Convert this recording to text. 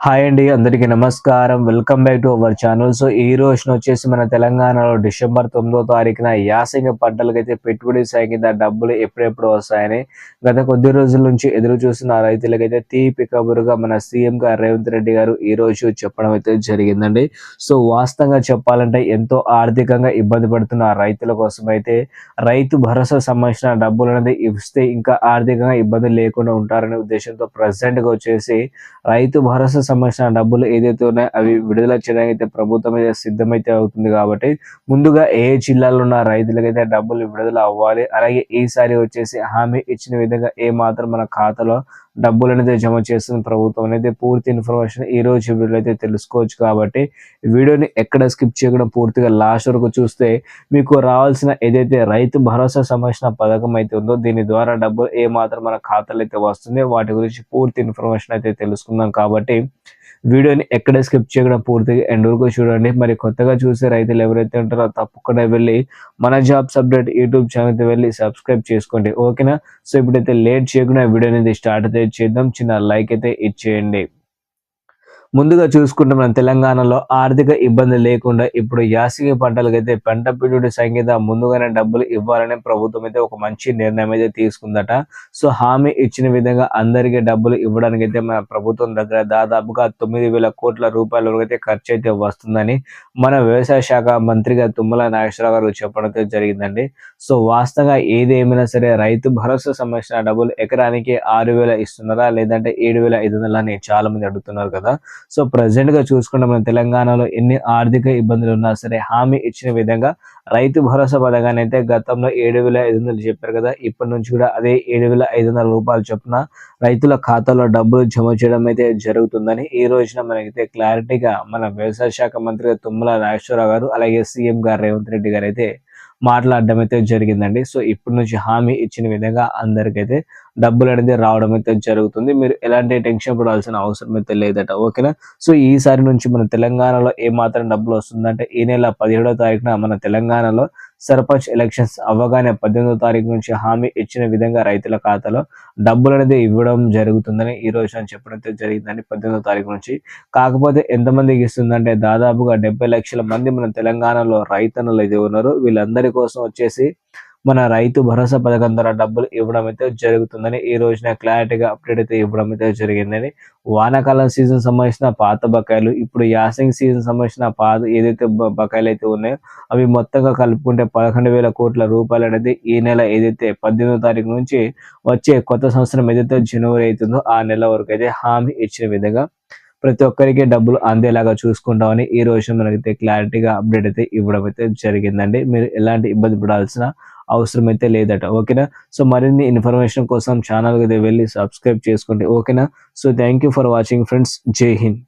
Hi అండి అందరికీ నమస్కారం. Welcome back to our channel so ఈ రోజున వచ్చేసి మన తెలంగాణలో డిసెంబర్ తొమ్మిదో తారీఖున యాసంగి పంటలకైతే పెట్టుబడి సాగింది ఆ డబ్బులు ఎప్పుడెప్పుడు వస్తాయని గత కొద్ది రోజుల నుంచి ఎదురు చూస్తున్న రైతులకైతే తీపి కబురుగా మన సీఎం గారు రేవంత్ రెడ్డి గారు ఈ రోజు చెప్పడం అయితే జరిగిందండి. సో వాస్తవంగా చెప్పాలంటే ఎంతో ఆర్థికంగా ఇబ్బంది పడుతున్న రైతుల కోసం అయితే రైతు భరోసా సంబంధించిన డబ్బులు అనేది ఇస్తే ఇంకా ఆర్థికంగా ఇబ్బంది లేకుండా ఉంటారనే ఉద్దేశంతో ప్రజెంట్గా వచ్చేసి రైతు భరోసా సంబంధించిన డబ్బులు ఏదైతే ఉన్నాయో అవి విడుదల చేయడానికి అయితే ప్రభుత్వం అయితే సిద్ధమైతే అవుతుంది కాబట్టి ముందుగా ఏ జిల్లాలో ఉన్న రైతులకైతే డబ్బులు విడుదల అవ్వాలి. అలాగే ఈసారి వచ్చేసి హామీ ఇచ్చిన విధంగా ఏ మాత్రం మన ఖాతాలో డబ్బులు అనేది జమ చేస్తుంది ప్రభుత్వం అనేది పూర్తి ఇన్ఫర్మేషన్ ఈ రోజు వీడియోలో అయితే తెలుసుకోవచ్చు కాబట్టి వీడియోని ఎక్కడ స్కిప్ చేయకుండా పూర్తిగా లాస్ట్ వరకు చూస్తే మీకు రావాల్సిన ఏదైతే రైతు భరోసా సంబంధించిన పథకం అయితే ఉందో దీని ద్వారా డబ్బులు ఏ మాత్రం మన ఖాతాలో అయితే వస్తుంది వాటి గురించి పూర్తి ఇన్ఫర్మేషన్ అయితే తెలుసుకుందాం కాబట్టి వీడియోని ఎక్కడ స్కిప్ చేయకుండా పూర్తిగా ఎండ్ వరకు చూడండి. మరి కొత్తగా చూసే రైతులు ఎవరైతే ఉంటారో తప్పకుండా వెళ్ళి మన జాబ్స్ అప్డేట్ యూట్యూబ్ ఛానల్కి వెళ్ళి సబ్స్క్రైబ్ చేసుకోండి. ఓకేనా? సో ఇప్పుడైతే లేట్ చేయకుండా వీడియో అనేది స్టార్ట్ అయితే చేద్దాం. చిన్న లైక్ అయితే ఇచ్చేయండి. ముందుగా చూసుకుంటే మన తెలంగాణలో ఆర్థిక ఇబ్బంది లేకుండా ఇప్పుడు యాసంగి పంటలకైతే పంట పెట్టుబడి సంగీత ముందుగానే డబ్బులు ఇవ్వాలనే ప్రభుత్వం అయితే ఒక మంచి నిర్ణయం అయితే తీసుకుందట. సో హామీ ఇచ్చిన విధంగా అందరికీ డబ్బులు ఇవ్వడానికి అయితే మన ప్రభుత్వం దగ్గర దాదాపుగా తొమ్మిది వేల కోట్ల రూపాయల వరకు అయితే ఖర్చు అయితే వస్తుందని మన వ్యవసాయ శాఖ మంత్రిగా తుమ్మల నాగేశ్వరరావు గారు చెప్పడం జరిగిందండి. సో వాస్తవంగా ఏదేమైనా సరే రైతు భరోసా సంబంధించిన డబ్బులు ఎకరానికి ఆరు వేల ఇస్తున్నారా లేదంటే ఏడు వేల ఐదు వందలు అని చాలా మంది అడుగుతున్నారు కదా. సో ప్రజెంట్గా చూసుకుంటే మన తెలంగాణలో ఎన్ని ఆర్థిక ఇబ్బందులు ఉన్నా సరే హామీ ఇచ్చిన విధంగా రైతు భరోసా పథకాన్ని అయితే గతంలో ఏడు వేల ఐదు వందలు చెప్పారు కదా ఇప్పటి నుంచి కూడా అదే ఏడు వేల ఐదు వందల రూపాయలు చొప్పున రైతుల ఖాతాలో డబ్బులు జమ చేయడం అయితే జరుగుతుందని ఈ రోజున మనకైతే క్లారిటీగా మన వ్యవసాయ శాఖ మంత్రి తుమ్మల నాగేశ్వరరావు గారు అలాగే సీఎం గారు రేవంత్ రెడ్డి గారు అయితే మాట్లాడడం అయితే జరిగిందండి. సో ఇప్పటి నుంచి హామీ ఇచ్చిన విధంగా అందరికైతే డబ్బులు అనేది రావడం అయితే జరుగుతుంది. మీరు ఎలాంటి టెన్షన్ పడాల్సిన అవసరం అయితే లేదట ఓకేనా? సో ఈసారి నుంచి మన తెలంగాణలో ఏ మాత్రం డబ్బులు వస్తుందంటే ఈ నెల పదిహేడో తారీఖున మన తెలంగాణలో సర్పంచ్ ఎలక్షన్స్ అవ్వగానే పద్దెనిమిదో తారీఖు నుంచి హామీ ఇచ్చిన విధంగా రైతుల ఖాతాలో డబ్బులు అనేది ఇవ్వడం జరుగుతుందని ఈ రోజు అని చెప్పడం జరిగిందని పద్దెనిమిదో తారీఖు నుంచి. కాకపోతే ఎంతమందికి ఇస్తుందంటే దాదాపుగా డెబ్బై లక్షల మంది మన తెలంగాణలో రైతన్నులు అయితే ఉన్నారు. వీళ్ళందరి కోసం వచ్చేసి మన రైతు భరోసా పథకం ద్వారా డబ్బులు ఇవ్వడం అయితే జరుగుతుందని ఈ రోజున క్లారిటీగా అప్డేట్ అయితే ఇవ్వడం అయితే జరిగిందని. వానాకాలం సీజన్ సంబంధించిన పాత బకాయిలు ఇప్పుడు యాసింగ్ సీజన్ సంబంధించిన పాత ఏదైతే బకాయిలు అయితే ఉన్నాయో అవి మొత్తంగా కలుపుకుంటే పదకొండు వేల కోట్ల రూపాయలు అనేది ఈ నెల ఏదైతే పద్దెనిమిదో తారీఖు నుంచి వచ్చే కొత్త సంవత్సరం ఏదైతే జనవరి అవుతుందో ఆ నెల వరకు అయితే హామీ ఇచ్చిన విధంగా ప్రతి ఒక్కరికి డబ్బులు అందేలాగా చూసుకుంటామని ఈ రోజు మనకైతే క్లారిటీగా అప్డేట్ అయితే ఇవ్వడం అయితే జరిగిందండి. మీరు ఎలాంటి ఇబ్బంది పడాల్సిన అవసరం అయితే లేదట ఓకేనా? సో మరిన్ని ఇన్ఫర్మేషన్ కోసం ఛానల్ అయితే వెళ్ళి సబ్స్క్రైబ్ చేసుకోండి ఓకేనా? So thank you for watching friends. Jai Hind.